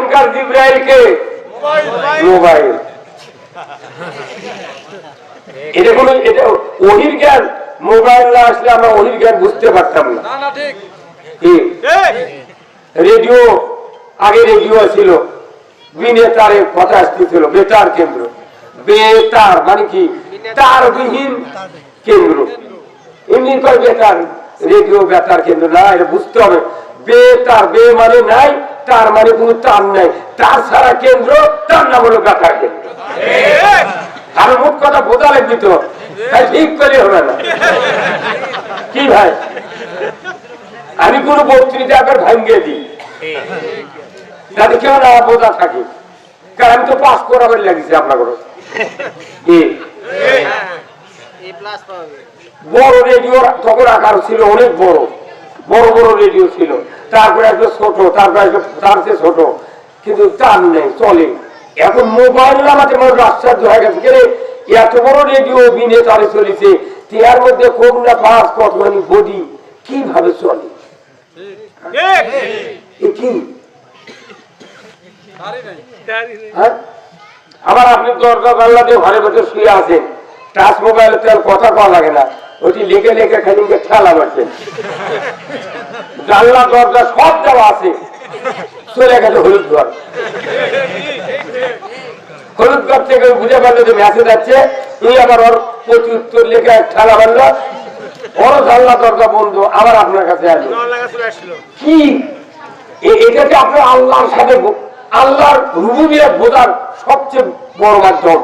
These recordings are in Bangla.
এখনকার জিব্রাইলকে? মোবাইল। এটা কোনো এটা ওহির জ্ঞান? মোবাইল না আসলে আমরা ওহির জ্ঞান বুঝতে পারতাম না? রেডিও আগে রেডিও ছিল। বিনে তারে কথা আসতেছিল বেতার কেন্দ্র। বেতার মানে কি? তারবিহীন কেন্দ্র। এমনি কয় বেতার রেডিও বেতার কেন্দ্র। না এটা বুঝতে হবে। বেতার বে মানে নাই তার মানে কোনো তার নাই। তার কেন্দ্র তার নাম হলো বেতার কেন্দ্র। আর মুখ কথা বোঝা লাগবে তো। তাই ঠিক করে হবে না। কি ভাই? আমি কোন বক্তৃতা আবার ভাঙ্গে দিই। কেউ না বোঝা থাকে। কারণ আমি তো পাস করাবার লাগিছে আপনার বড় রেডিও তখন আকার ছিল অনেক বড়। বড় বড় রেডিও ছিল। তারপরে একটা ছোট তারপরে একটা তার ছোট কিন্তু তার নেই চলে। এখন মোবাইল নামাতে মানুষ আশ্চর্য হয়ে গেছে। কেন এত বড় রেডিও বিনে তারে চলেছে তার মধ্যে কোন না পাঁচ কত মানে বডি কীভাবে চলে? কি? হ্যাঁ? আবার আপনি দরকার আল্লাহ দিয়ে ঘরে বসে শুয়ে আছেন। টাচ মোবাইলে তো আর কথা কওয়া লাগে না। ওটি লিখে লিখে খালি ঠেলা মারছেন জানলা দরজা সব দেওয়া আছে। চলে গেছে হলুদ ঘর হলুদ ঘর থেকে বুঝে পারল যে মেসেজ আছে তুই আবার ওর প্রতি উত্তর লিখে ঠেলা মারলো। ওর জানলা দরজা বন্ধ আবার আপনার কাছে আসলো। কি? এটা কি আপনার আল্লাহর সাথে আল্লাহর রুবুবিয়ত বোঝার সবচেয়ে বড় মাধ্যম?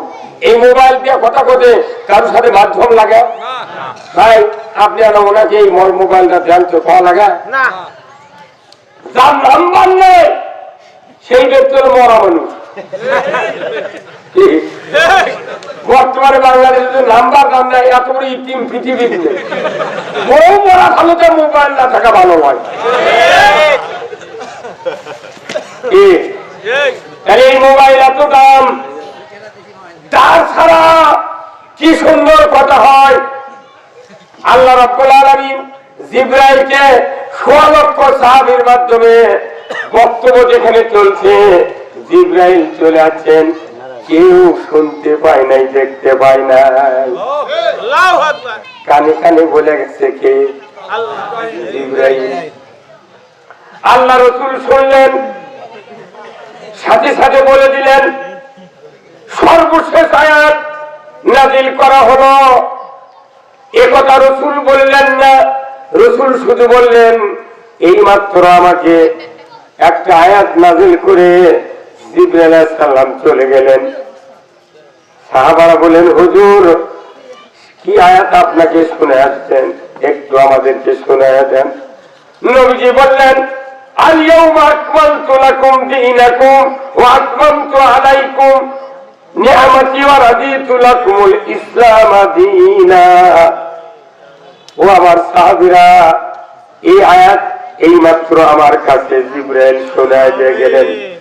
এই মোবাইল দিয়ে কথা কথা কারোর সাথে মাধ্যম লাগে? ভাই আপনি আর ওনাকে এই মোবাইলটা দেন তো পাওয়া লাগে? না। যার নাম্বার নেই সেই ব্যক্তি হলো মরা মানুষ। বর্তমানে বাংলাদেশে নাম্বার দাম নেই এত বড় ইতিম নেই বউ মরা ভালো তো মোবাইল না থাকা ভালো হয়। এই মোবাইল এত দাম। তার ছাড়া কি সুন্দর কথা হয়? আল্লাহ রাব্বুল আলামিন জিব্রাইলকে লক্ষ সাহাবীর মাধ্যমে বক্তব্য যেখানে চলছে জিব্রাইল চলে আছেন কেউ শুনতে পায় নাই দেখতে পায় নাই। কানে কানে বলে গেছে কে? জিব্রাইল। আল্লাহ রসুল শুনলেন সাথে সাথে বলে দিলেন সর্বশেষ আয়াত নাজিল করা হলো। একথা রসুল বললেন না। রসুল শুধু বললেন, এই মাত্র আমাকে একটা আয়াত নাজিল করে সালাম চলে গেলেন। সাহাবারা বলেন হুজুর, কি আয়াত আপনাকে শুনে আসছেন? একটু আমাদেরকে শুনে দেন। নবীজি বললেন আলিয়াউমা আকমালতু লাকুম দীনাকুম ওয়া আতমামতু আলাইকুম নি'মাতি ওয়া রাদিতু লাকুমুল ইসলাম দীনা ও আমার সাহাবীরা, এই আয়াত এই মাত্র আমার কাছে জিব্রাইল দিয়ে গেলেন।